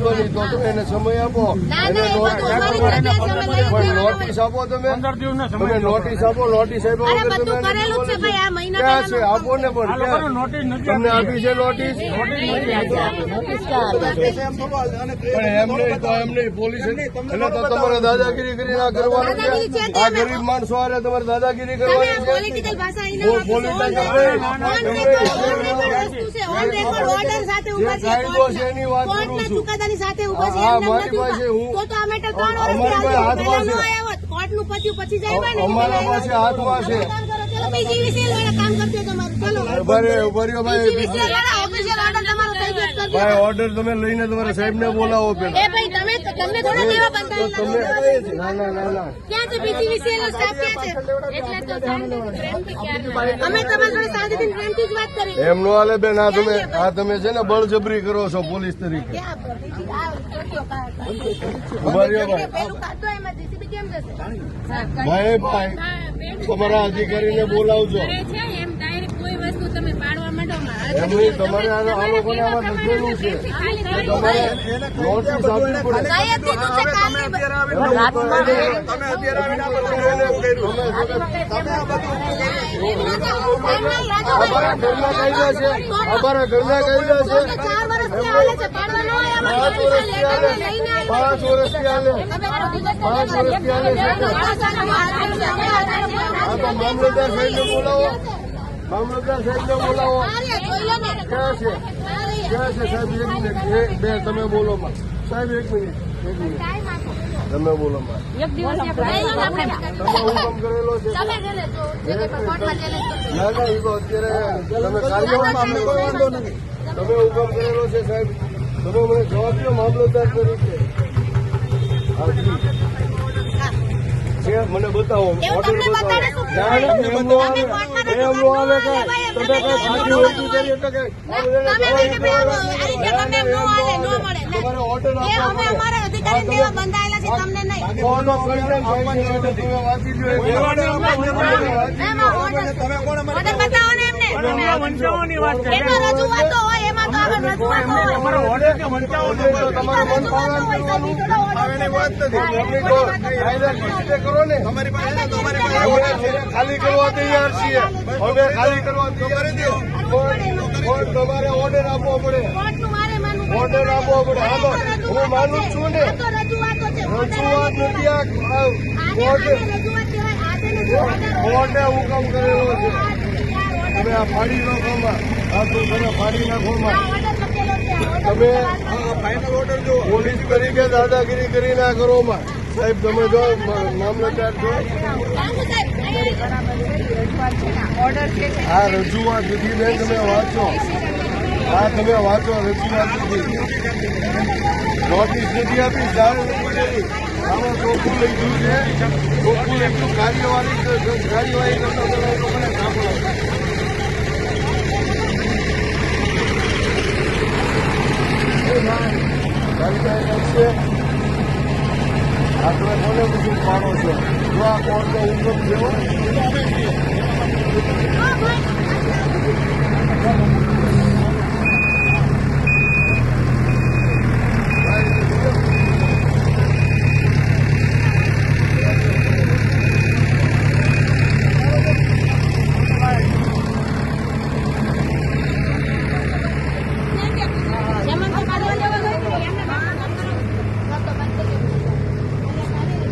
વાંધો નહીં તો તમે એને સમય આપો. ના, એને ના, એ નોટિસ બધું અમારી જગ્યાએ સમય લઈ પણ નોટિસ આપો તમે. પંદર દિવસનો સમય તમે નોટિસ આપો નોટિસ આ ક્યાં છે? આપો ને આ પણ તમને આપી. છે નોટિસ? પણ એમ તો એમ પોલીસ એટલે તો તમારે દાદાગીરી કરી ના કરવાનું છે. આ ગરીબ માણસો હારે તમારે દાદાગીરી કરવાની છે. કાયદો છે એની વાત કરું છું. ચુકાદાની સાથે ઊભા છે. એમ નથી તો તો આ મેટર ત્રણ વર્ષથી. પહેલા. નો આવ્યો હોત. કોર્ટનું પત્યું પછી જાય ને. અમારા પાસે હાથમાં છે PGVCL વાળા કામ કરજો તમારું. ચલો. ઊભા ઊભા રહ્યો ભાઈ તમારો ઓર્ડર તમે લઈને તમારા સાહેબ ને બોલાવો પેલા એ ભાઈ તમે તમને થોડા દેવા બંધાયેલા ના ના ના ના. ક્યાં છે? PGVCL નો સ્ટાફ ક્યાં છે? એટલે તો અમે તમારા જોડે શાંતિથી પ્રેમથી જ વાત કરી. એમ નો હાલે બેન આ તમે આ તમે છે ને બળજબરી કરો છો પોલીસ તરીકે. ભાઈ ભાઈ તમારા અધિકારીને બોલાવજો કરે છે એમ ડાયરેક્ટ કોઈ વસ્તુ તમે પાડવા માં. તમારે આ લોકોને આમાં છે. તમારે નોટિસ આપવી પડે. અમારા ઘરના કાયદા છે અમારા ઘરના કાયદા છે. ચાર વર્ષથી હાલે છે. પાડવા ન આવ્યા પાંચ વર્ષથી હાલે. પાંચ વર્ષથી હાલે. પાંચ વર્ષથી હાલે છે. આ તો મામલતદાર સાહેબને બોલાવો. મામલતદાર સાહેબને બોલાવો. ક્યાં છે? ક્યાં છે? સાહેબ એક મિનિટ. બે તમે બોલો માં સાહેબ એક મિનિટ. એક મિનિટ. તમે બોલો માં તમે હુકમ કરેલો છે. ના ના એ તો અત્યારે તમે કાર્યવાહી કોઈ વાંધો નથી. તમે હુકમ કરેલો છે સાહેબ. તમે મને જવાબ દો મામલતદાર તરીકે. છે મને બતાવો ઓર્ડર બતાવો. ના, ના, આવે તમે આવે સાચી વસ્તુ કરી એટલે. તમારે ઓર્ડર આપવો પડે. અમારા ખાલી કરવા તૈયાર છીએ. હવે ખાલી કરવા તૈયાર છીએ તમારે ઓર્ડર આપવો પડે. ઓર્ડર આપવો પડે. હા હું માનું છું. ને. રજૂઆતો નથી આ કોર્ટ હુકમ કરેલો છે. તમે આ પાડી નાખવામાં આ તો તમે ફાડી નાખવામાં તમે લખેલો છે. પોલીસ તરીકે દાદાગીરી કરી ના કરો માં. સાહેબ તમે જો મામલતદાર છો. આ રજૂઆત સુધી બેન તમે વાંચો. આ તમે વાંચો રજૂઆત નોટિસ નથી આપી લઈ આમાં ચોખ્ખું લખ્યું છે. ચોખ્ખું લખ્યું કાર્યવાહી કાર્યવાહી કરતા પેલા એ લોકોને કાપડ આપો. એ ભાઈ, કાર્યવાહી કરશે. આ તમે કોને બધું પાડો છો જો આ કોર્ટનો હુકમ છે હો. જેમાં તો કાઢવા લેવા હોય ને એમને કામ કરો. તો તો બંધ કરી દેવું.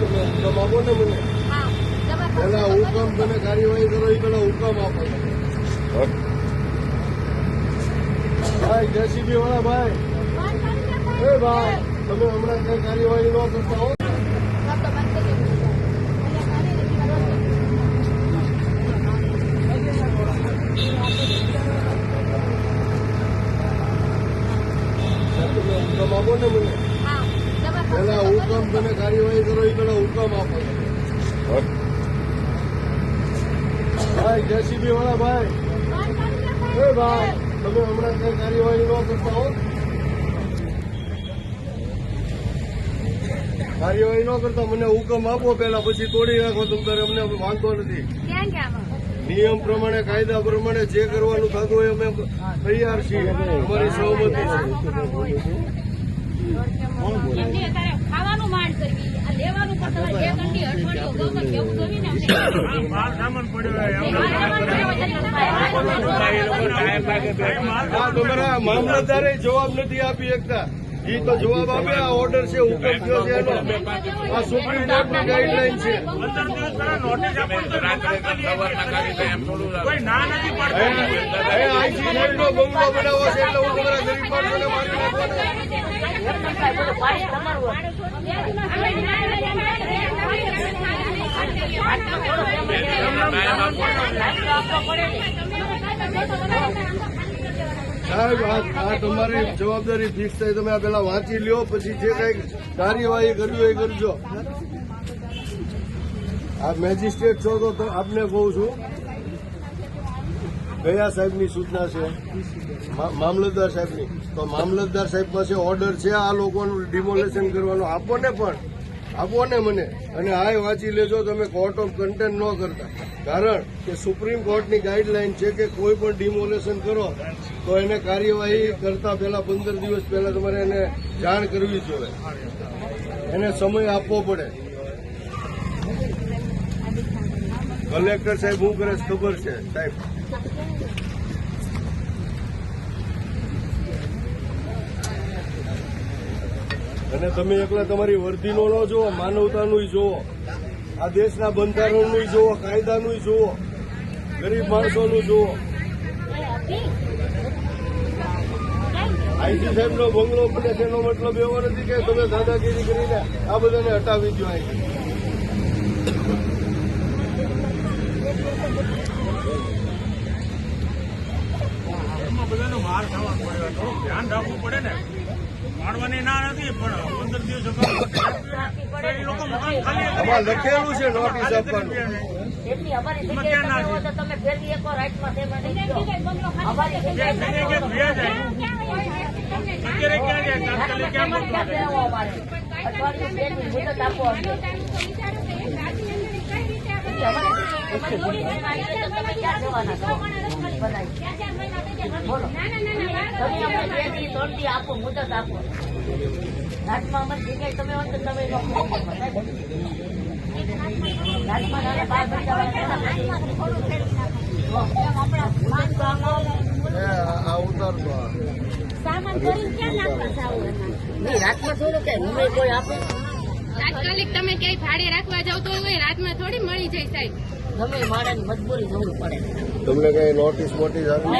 તમે હુકમ આપો ને મને હા, જબરદસ્ત. પેલા હુકમ તમે કાર્યવાહી કરો એ પેલા હુકમ આપો. ભાઈ જેસીબી વાળા ભાઈ. એ ભાઈ તમે હમણાં કઈ કાર્યવાહી ન કરતા હો તો તો બંધ કરી દેવું. અહીંયા કાર્યવાહી કરવા દો. તમે હુકમ આપો ને મને હા, જબરદસ્ત. પેલા હુકમ તમે કાર્યવાહી કરો એ પેલા હુકમ આપો ભાઈ જેસીબી વાળા ભાઈ. એ ભાઈ તમે હમણાં કઈ કાર્યવાહી ન કરતા હો. કાર્યવાહી ન કરતા મને હુકમ આપો પેલા પછી તોડી નાખો તમ તારે અમને વાંધો નથી. નિયમ પ્રમાણે કાયદા પ્રમાણે જે કરવાનું થતું હોય અમે તૈયાર છીએ. અમારી સહમતી છે. એમની અત્યારે ખાવાનું માંડ કરવી. આ લેવાનું પણ તમારે એક અંડી અઠવાડિયું અગાઉ તો કેવું જોઈએ ને અમને. માલ સામાન પડ્યો હોય એમ. માલ સામાન પડ્યો હોય ભાઈ માલ આ તમારા મામલતદારે જવાબ નથી આપી શકતા એ તો જવાબ આપે આ ઓર્ડર છે હુકમ થયો છે એનો. આ સુપ્રીમ કોર્ટની ગાઈડલાઈન છે. આઈસી બંગલો બનાવો છે એટલે હું તમારા ગરીબ માણસોને મારી નાખવાનો. સાહેબ, આ તમારી જવાબદારી ફિક્સ થાય. તમે આ પેલા વાંચી લ્યો, પછી જે કઈ કાર્યવાહી કરવી એ કરજો. આ મેજિસ્ટ્રેટ છો તો આપને કહું છું કયા સાહેબની સૂચના છે મામલતદાર સાહેબની. તો મામલતદાર સાહેબ પાસે ઓર્ડર છે, આ લોકોનું ડિમોલેશન કરવાનો. આપો ને પણ. આપો ને મને. અને આ વાંચી લેજો, તમે કોર્ટ ઓફ કન્ટેન્ટ ન કરતા. કારણ કે સુપ્રીમ કોર્ટની ગાઈડલાઈન છે કે કોઈ પણ ડિમોલેશન કરો, તો એને કાર્યવાહી કરતા પહેલા પંદર દિવસ પહેલા તમારે એને જાણ કરવી જોઈએ એને સમય આપવો પડે. કલેક્ટર સાહેબ હું કરે ખબર છે? સાહેબ. અને તમે એકલા તમારી વર્દીનો ન જુઓ, માનવતાનું જુઓ. આ દેશના બંધારણનું જુઓ, કાયદાનું જુઓ, ગરીબ માણસોનું જુઓ. આઈસી સાહેબનો બંગલો બને તેનો મતલબ એવો નથી કે તમે દાદાગીરી કરીને આ બધાને હટાવી દો અહીંથી બધાનો માર ખાવા પડ્યો ધ્યાન રાખવું પડે ને. પાડવાની ના નથી પણ પંદર દિવસ લખેલું છે નોટિસ આપવાનું. તમે તમે તેમાં તમે. બોલો. તમે આપો મુદત આપો તમે તમે રાતમાં આપે તાત્કાલિક તમે ક્યાંય ભાડે રાખવા જાવ તો રાતમાં થોડી મળી જાય સાહેબ ગમે એ મજબૂરી જોવી પડે તમને કઈ નોટિસ મોટી આવી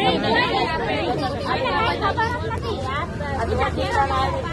આ તો ઠેકાણા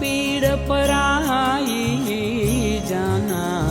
પીડ પરાઈ જાના